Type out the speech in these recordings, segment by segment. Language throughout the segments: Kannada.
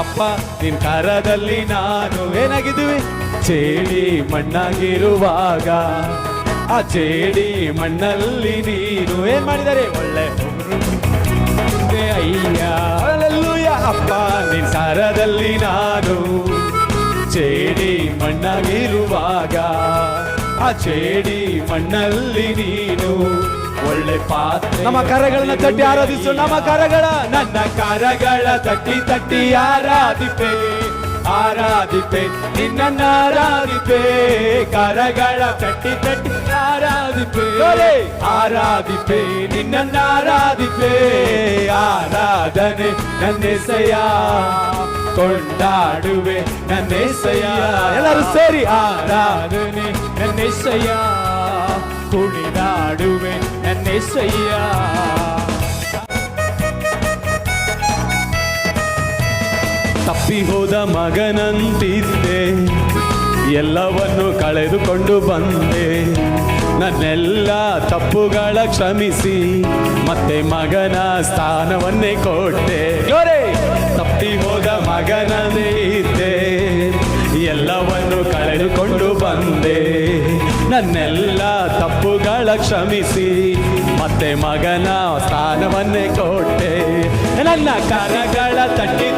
ಅಪ್ಪ, ನಿನ್ ಕರದಲ್ಲಿ ನಾನು ಏನಾಗಿದ್ದೀವಿ? ಚೇಡಿ ಮಣ್ಣಾಗಿರುವಾಗ, ಆ ಚೇಡಿ ಮಣ್ಣಲ್ಲಿ ನೀನು ಏನ್ ಮಾಡಿದ್ದಾರೆ ಒಳ್ಳೆ ಅಯ್ಯ ಅಪ್ಪ, ನಿನ್ ಸಾರದಲ್ಲಿ ನಾನು ಚೇಡಿ ಮಣ್ಣಾಗಿರುವಾಗ, ಆ ಚೇಡಿ ಮಣ್ಣಲ್ಲಿ ನೀನು ನಮ್ಮ ಕರಗಳನ್ನ ತಟ್ಟಿ ಆರಾಧಿಸು ನಮ್ಮ ಕರಗಳ ನನ್ನ ಕರಗಳ ತಟ್ಟಿ ತಟ್ಟಿ ಆರಾಧಿಪೆ ಆರಾಧಿಪೆ ನಿನ್ನ ಆರಾಧಿಪೆ ಕರಗಳ ತಟ್ಟಿ ತಟ್ಟಿ ಆರಾಧಿಪೆ ಆರಾಧಿಪೆ ನಿನ್ನ ಆರಾಧಿಪೆ ಆರಾಧನೆ ನನ್ನೆಸೆಯ ಕೊಂಡಾಡುವೆ ನನ್ನೆಸೆಯ ಎಲ್ಲರೂ ಸೇರಿ ಆರಾಧನೆ ನನ್ನೆಸೆಯ ಕುಣಿದಾಡುವೆ ತಪ್ಪಿ ಹೋದ ಮಗನಂತಿದ್ದೆ ಎಲ್ಲವನ್ನು ಕಳೆದುಕೊಂಡು ಬಂದೆ. ನನ್ನೆಲ್ಲ ತಪ್ಪುಗಳ ಕ್ಷಮಿಸಿ ಮತ್ತೆ ಮಗನ ಸ್ಥಾನವನ್ನೇ ಕೊಟ್ಟೆ. ತಪ್ಪಿ ಹೋದ ಮಗನದೇ ಇದ್ದೆ ಎಲ್ಲವನ್ನು ಕಳೆದುಕೊಂಡು ಬಂದೆ. ನನ್ನೆಲ್ಲ ತಪ್ಪುಗಳ ಕ್ಷಮಿಸಿ ಮತ್ತೆ ಮಗನ ಸ್ಥಾನವನ್ನೇ ಕೊಟ್ಟೆ. ನನ್ನ ಕರಗಳ ತಟ್ಟಿ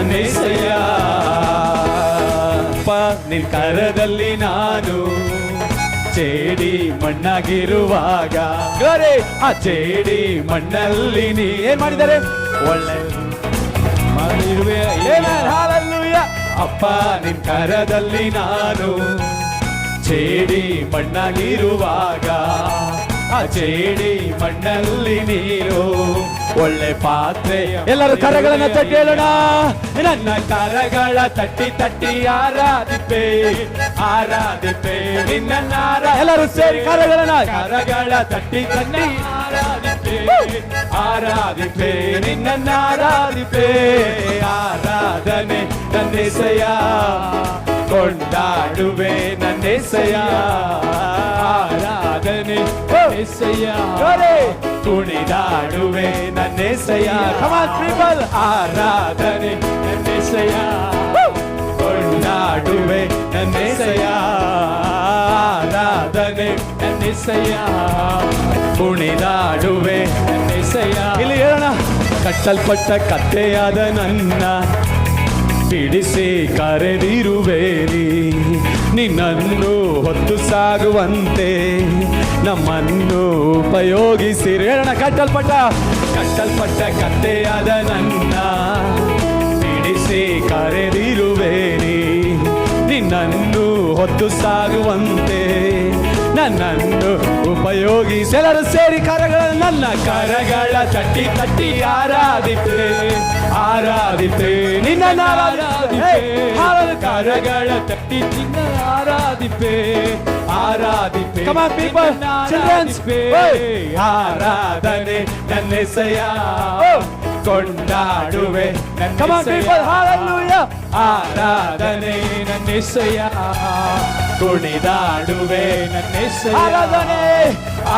ನನ್ನೆಸೆಯ ಅಪ್ಪ ನಿನ್ ಕರದಲ್ಲಿ ನಾನು ಚೇಡಿ ಮಣ್ಣಾಗಿರುವಾಗ. ಗೋರೆ ಆ ಚೇಡಿ ಮಣ್ಣಲ್ಲಿ ನೀ ಏನ್ ಮಾಡಿದ್ದಾರೆ? ಒಳ್ಳೆ ಮಾಡಿರುವೆ. ಅಪ್ಪ ನಿನ್ ಕರದಲ್ಲಿ ನಾನು ಚೇಡಿ ಮಣ್ಣಾಗಿರುವಾಗ. ಆ ಚೇಡಿ ಮಣ್ಣಲ್ಲಿ ನೀರು ಒಳ್ಳೆ ಪಾತ್ರೆ ಎಲ್ಲರೂ ಕರಗಳನ್ನ ತಟ್ಟಿ ಹೇಳೋಣ ನನ್ನ ಕರಗಳ ತಟ್ಟಿ ತಟ್ಟಿ ಆರಾಧಿಪೆ ಆರಾಧಿಪೆ ನಿನ್ನ ಎಲ್ಲರೂ ಸೇರಿ ಕರಗಳನ್ನ ಕರಗಳ ತಟ್ಟಿ ತಟ್ಟಿ ಆರಾಧಿಪೆ ಆರಾಧಿಪೆ ನಿನ್ನ ಆರಾಧಿಪೆ ಆರಾಧನೆ கொண்டாடுவேன் நான் இசையா. ஆராதனை இசையா. துணிதாடுவேன் நான் இசையா. கமான் பீப்பிள் ஆராதனை நான் இசையா. கொண்டாடுவேன் நான் இசையா. ஆராதனை நான் இசையா. துணிதாடுவேன் நான் இசையா. இல்லை கட்டல்பட்ட கத்தையாத நன்னா ಬಿಡಿಸಿ ಕರೆದಿರುವೇರಿ. ನಿನ್ನನ್ನು ಹೊತ್ತು ಸಾಗುವಂತೆ ನಮ್ಮನ್ನು ಉಪಯೋಗಿಸಿರಿ. ಹೇಳೋಣ ಕಟ್ಟಲ್ಪಟ್ಟ? ಕಟ್ಟಲ್ಪಟ್ಟ ಕತ್ತೆಯಾದ ನನ್ನ. ಬಿಡಿಸಿ ಕರೆದಿರುವೇರಿ. ನಿನ್ನನ್ನು ಹೊತ್ತು ಸಾಗುವಂತೆ ನನ್ನನ್ನು ಉಪಯೋಗಿಸಿ ಎಲ್ಲರೂ ಸೇರಿ ಕರಗಳ ನನ್ನ ಕರಗಳ ತಟ್ಟಿ ತಟ್ಟಿ ಆರಾಧಿಪೆ ಆರಾಧಿಪೆ ನಿನ್ನ ಆರಾಧಿಪೆ ಕರಗಳ ತಟ್ಟಿ ನಿನ್ನ ಆರಾಧಿಪೆ ಆರಾಧಿಪೆ Come on, people. Children's. ಆರಾಧನೆ ನನ್ನೆಸೆಯ ಕೊಂಡಾಡುವೆ Come on, people. Hallelujah. ಆರಾಧನೆ ನನ್ನಿಸಯ ಕುಣಿದಾಡುವೆ ನನ್ನಿಸಯ ಆರಾಧನೆ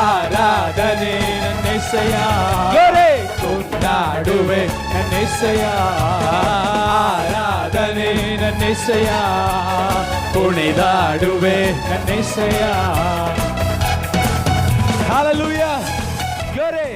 ಆರಾಧನೆ ನನ್ನಿಸಯ ಕೊಂಡಾಡುವೆ ನನ್ನಿಸಯ ಆರಾಧನೆ ನನ್ನಿಸಯ ಕುಣಿದಾಡುವೆ ನನ್ನಿಸಯ Hallelujah. Glory.